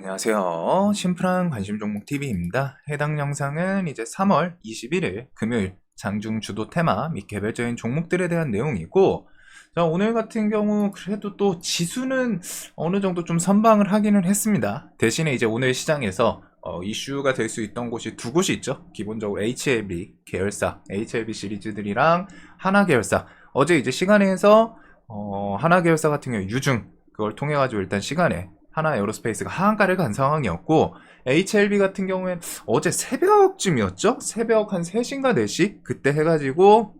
안녕하세요. 심플한 관심 종목 TV입니다. 해당 영상은 이제 3월 21일 금요일 장중 주도 테마 및 개별적인 종목들에 대한 내용이고, 자, 오늘 같은 경우 그래도 또 지수는 어느 정도 좀 선방을 하기는 했습니다. 대신에 이제 오늘 시장에서 어, 이슈가 될 수 있던 곳이 두 곳이 있죠. 기본적으로 HLB 계열사, HLB 시리즈들이랑 하나 계열사. 어제 이제 시간에서 어, 하나 계열사 같은 경우 유중 그걸 통해 가지고 일단 시간에 하나 에어로스페이스가 하한가를 간 상황이었고 HLB 같은 경우엔 어제 새벽쯤이었죠? 새벽 한 3시인가 4시 그때 해가지고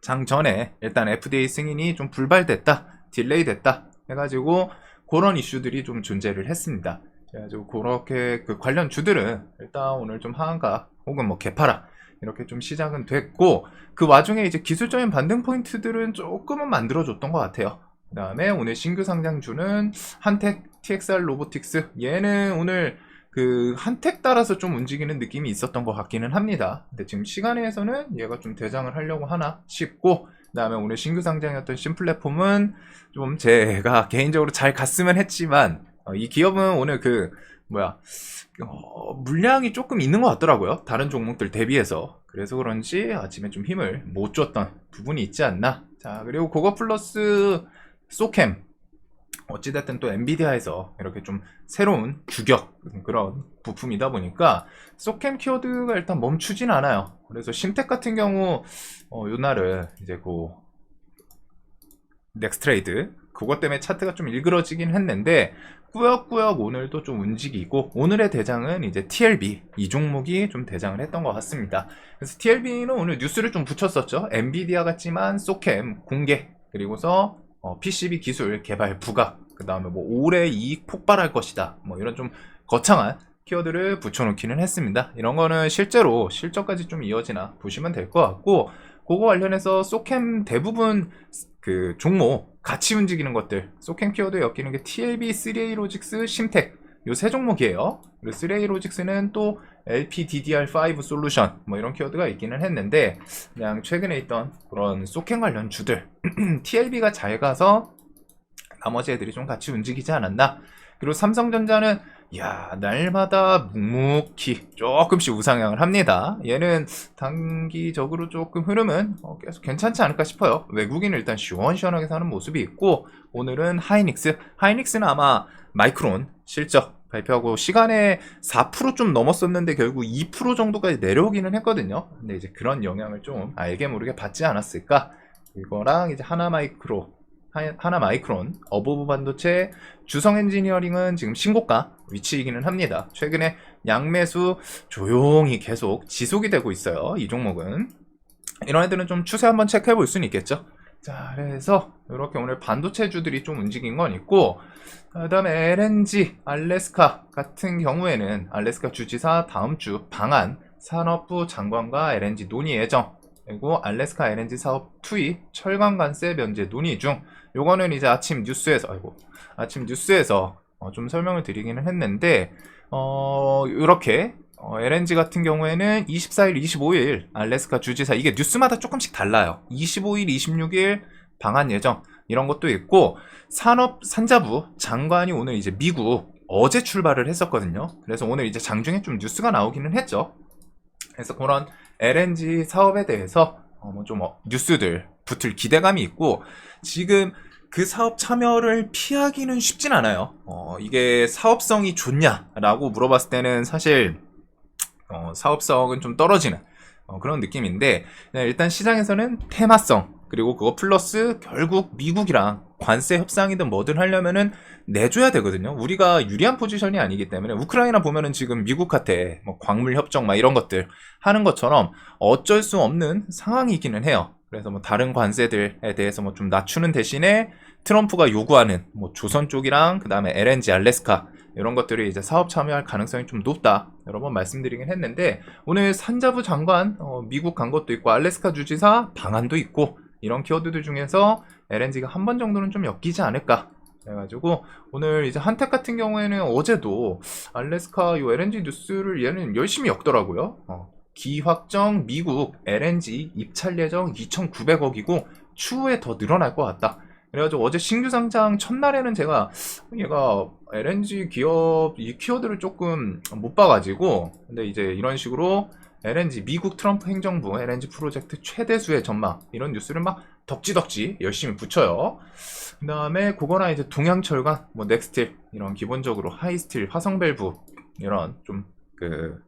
장 전에 일단 FDA 승인이 좀 불발됐다, 딜레이 됐다 해가지고 그런 이슈들이 좀 존재를 했습니다. 그래가지고 그렇게 그 관련 주들은 일단 오늘 좀 하한가 혹은 뭐 개파라 이렇게 좀 시작은 됐고 그 와중에 이제 기술적인 반등 포인트들은 조금은 만들어줬던 것 같아요. 그 다음에 오늘 신규 상장주는 한택 TXR 로보틱스 얘는 오늘 그 한택 따라서 좀 움직이는 느낌이 있었던 것 같기는 합니다. 근데 지금 시간에서는 얘가 좀 대장을 하려고 하나 싶고 그 다음에 오늘 신규 상장이었던 신플랫폼은 좀 제가 개인적으로 잘 갔으면 했지만 어, 이 기업은 오늘 그 뭐야 어, 물량이 조금 있는 것 같더라고요. 다른 종목들 대비해서 그래서 그런지 아침에 좀 힘을 못 줬던 부분이 있지 않나. 자 그리고 그거 플러스 소캠 어찌됐든 또 엔비디아에서 이렇게 좀 새로운 규격 그런 부품이다 보니까 소캠 키워드가 일단 멈추진 않아요. 그래서 심텍 같은 경우 어, 요날은 이제 그 넥스트레이드 그것 때문에 차트가 좀 일그러지긴 했는데 꾸역꾸역 오늘도 좀 움직이고 오늘의 대장은 이제 TLB 이 종목이 좀 대장을 했던 것 같습니다. 그래서 TLB는 오늘 뉴스를 좀 붙였었죠. 엔비디아 같지만 소캠 공개 그리고서 어, PCB 기술 개발 부각, 그 다음에 뭐 올해 이익 폭발할 것이다. 뭐 이런 좀 거창한 키워드를 붙여놓기는 했습니다. 이런 거는 실제로 실적까지 좀 이어지나 보시면 될 것 같고, 그거 관련해서 소캠 대부분 그 종목 같이 움직이는 것들, 소캠 키워드에 엮이는 게 TLB, 3A 로직스, 심텍 요 세 종목이에요. 그리고 3A 로직스는 또 LPDDR5 솔루션 뭐 이런 키워드가 있기는 했는데 그냥 최근에 있던 그런 소캠 관련 주들 TLB가 잘 가서 나머지 애들이 좀 같이 움직이지 않았나? 그리고 삼성전자는 야 날마다 묵묵히 조금씩 우상향을 합니다. 얘는 단기적으로 조금 흐름은 어, 계속 괜찮지 않을까 싶어요. 외국인은 일단 시원시원하게 사는 모습이 있고 오늘은 하이닉스. 하이닉스는 아마 마이크론 실적 발표하고 시간에 4%좀 넘었었는데 결국 2% 정도까지 내려오기는 했거든요. 근데 이제 그런 영향을 좀 알게 모르게 받지 않았을까? 이거랑 이제 하나 마이크로 하나 마이크론, 어버브 반도체, 주성 엔지니어링은 지금 신고가 위치이기는 합니다. 최근에 양매수 조용히 계속 지속이 되고 있어요. 이 종목은. 이런 애들은 좀 추세 한번 체크해 볼 수는 있겠죠. 자, 그래서 이렇게 오늘 반도체주들이 좀 움직인 건 있고, 그 다음에 LNG, 알래스카 같은 경우에는 알래스카 주지사 다음 주 방한 산업부 장관과 LNG 논의 예정, 그리고 알래스카 LNG 사업 투입 철강 관세 면제 논의 중, 요거는 이제 아침 뉴스에서, 아이고, 아침 뉴스에서 어, 좀 설명을 드리기는 했는데, 어, 이렇게 어, LNG 같은 경우에는 24일, 25일 알래스카 주지사 이게 뉴스마다 조금씩 달라요. 25일, 26일 방한 예정 이런 것도 있고 산업 산자부 장관이 오늘 이제 미국 어제 출발을 했었거든요. 그래서 오늘 이제 장중에 좀 뉴스가 나오기는 했죠. 그래서 그런 LNG 사업에 대해서 어, 뭐좀 어, 뉴스들 붙을 기대감이 있고 지금 그 사업 참여를 피하기는 쉽진 않아요. 어, 이게 사업성이 좋냐라고 물어봤을 때는 사실 어, 사업성은 좀 떨어지는 어, 그런 느낌인데 네, 일단 시장에서는 테마성 그리고 그거 플러스 결국 미국이랑 관세 협상이든 뭐든 하려면은 내줘야 되거든요. 우리가 유리한 포지션이 아니기 때문에 우크라이나 보면은 지금 미국한테 뭐 광물 협정 막 이런 것들 하는 것처럼 어쩔 수 없는 상황이기는 해요. 그래서 뭐 다른 관세들에 대해서 뭐 좀 낮추는 대신에 트럼프가 요구하는 뭐 조선 쪽이랑 그 다음에 LNG 알래스카 이런 것들이 이제 사업 참여할 가능성이 좀 높다 여러 번 말씀드리긴 했는데 오늘 산자부 장관 어, 미국 간 것도 있고 알래스카 주지사 방안도 있고 이런 키워드들 중에서 LNG가 한 번 정도는 좀 엮이지 않을까 그래가지고 오늘 이제 한택 같은 경우에는 어제도 알래스카 요 LNG 뉴스를 얘는 열심히 엮더라고요. 어, 기확정 미국 LNG 입찰 예정 2,900억이고 추후에 더 늘어날 것 같다. 그래가지고 어제 신규 상장 첫날에는 제가 얘가 LNG 기업 이 키워드를 조금 못 봐가지고 근데 이제 이런 식으로 LNG 미국 트럼프 행정부 LNG 프로젝트 최대수의 전망 이런 뉴스를 막 덕지덕지 열심히 붙여요. 그 다음에 그거나 이제 동양철강, 뭐 넥스틸 이런 기본적으로 하이스틸, 화성밸브 이런 좀 그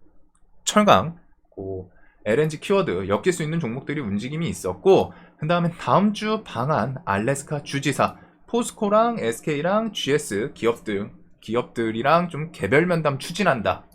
철강, 그 LNG 키워드 엮일 수 있는 종목들이 움직임이 있었고 그 다음에 다음 주 방한 알래스카 주지사 포스코랑 SK랑 GS 기업 등 기업들이랑 좀 개별 면담 추진한다.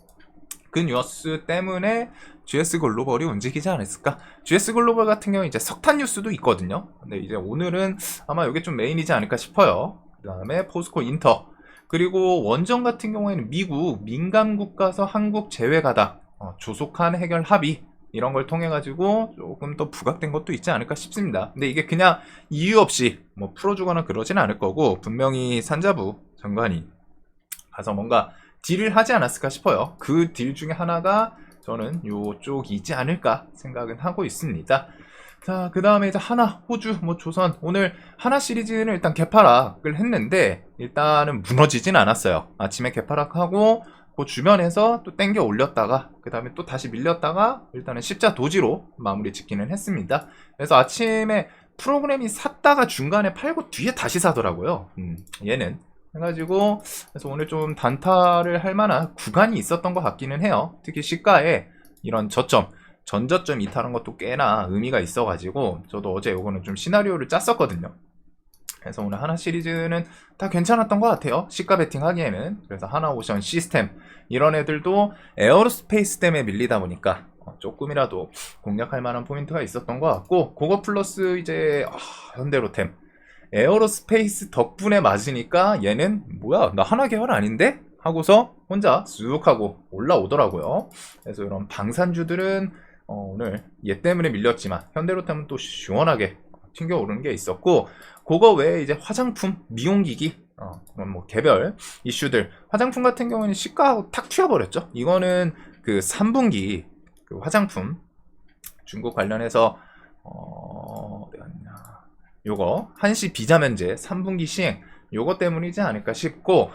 그 뉴스 때문에 GS 글로벌이 움직이지 않았을까? GS 글로벌 같은 경우 이제 석탄 뉴스도 있거든요. 근데 이제 오늘은 아마 이게 좀 메인이지 않을까 싶어요. 그 다음에 포스코 인터. 그리고 원전 같은 경우에는 미국 민감국 가서 한국 제외 가다. 어, 조속한 해결 합의. 이런 걸 통해 가지고 조금 더 부각된 것도 있지 않을까 싶습니다. 근데 이게 그냥 이유 없이 뭐 풀어주거나 그러진 않을 거고 분명히 산자부 장관이 가서 뭔가 딜을 하지 않았을까 싶어요. 그 딜 중에 하나가 저는 요쪽이지 않을까 생각은 하고 있습니다. 자, 그 다음에 이제 하나, 호주, 뭐 조선. 오늘 하나 시리즈는 일단 개파락을 했는데, 일단은 무너지진 않았어요. 아침에 개파락하고, 그 주변에서 또 땡겨 올렸다가, 그 다음에 또 다시 밀렸다가, 일단은 십자 도지로 마무리 짓기는 했습니다. 그래서 아침에 프로그램이 샀다가 중간에 팔고 뒤에 다시 사더라고요. 음, 얘는. 해가지고 그래서 오늘 좀 단타를 할 만한 구간이 있었던 것 같기는 해요. 특히 시가에 이런 저점, 전저점 이탈한 것도 꽤나 의미가 있어가지고 저도 어제 요거는 좀 시나리오를 짰었거든요. 그래서 오늘 하나 시리즈는 다 괜찮았던 것 같아요. 시가 베팅 하기에는. 그래서 하나 오션 시스템 이런 애들도 에어로스페이스 때문에 밀리다 보니까 어, 조금이라도 공략할 만한 포인트가 있었던 것 같고 그거 플러스 이제 아, 현대로템 에어로스페이스 덕분에 맞으니까 얘는 뭐야 나 하나 계열 아닌데 하고서 혼자 쑥 하고 올라오더라고요. 그래서 이런 방산주들은 어, 오늘 얘 때문에 밀렸지만 현대로템은 또 시원하게 튕겨 오르는 게 있었고 그거 외에 이제 화장품, 미용기기 어, 그런 뭐 개별 이슈들 화장품 같은 경우는 시가하고 탁 튀어버렸죠. 이거는 그 3분기 그 화장품 중국 관련해서 어, 요거 한시 비자 면제 3분기 시행 요거 때문이지 않을까 싶고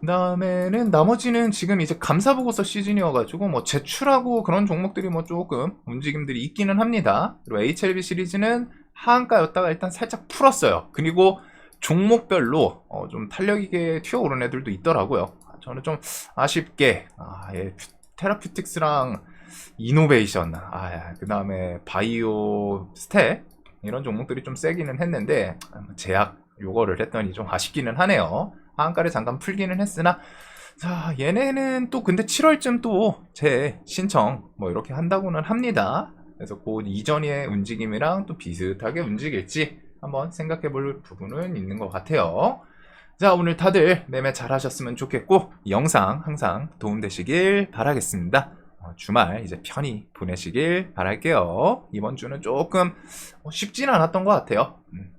그 다음에는 나머지는 지금 이제 감사 보고서 시즌이어가지고 뭐 제출하고 그런 종목들이 뭐 조금 움직임들이 있기는 합니다. 그리고 HLB 시리즈는 하한가였다가 일단 살짝 풀었어요. 그리고 종목별로 어, 좀 탄력 있게 튀어오른 애들도 있더라고요. 저는 좀 아쉽게 아, 예, 테라퓨틱스랑 이노베이션, 아, 그 다음에 바이오 스택 이런 종목들이 좀 세기는 했는데 제약 요거를 했더니 좀 아쉽기는 하네요. 하한가를 잠깐 풀기는 했으나 자 얘네는 또 근데 7월쯤 또 제 신청 뭐 이렇게 한다고는 합니다. 그래서 그 이전의 움직임이랑 또 비슷하게 움직일지 한번 생각해 볼 부분은 있는 것 같아요. 자, 오늘 다들 매매 잘 하셨으면 좋겠고, 이 영상 항상 도움되시길 바라겠습니다. 어, 주말 이제 편히 보내시길 바랄게요. 이번 주는 조금 어, 쉽진 않았던 것 같아요. 음,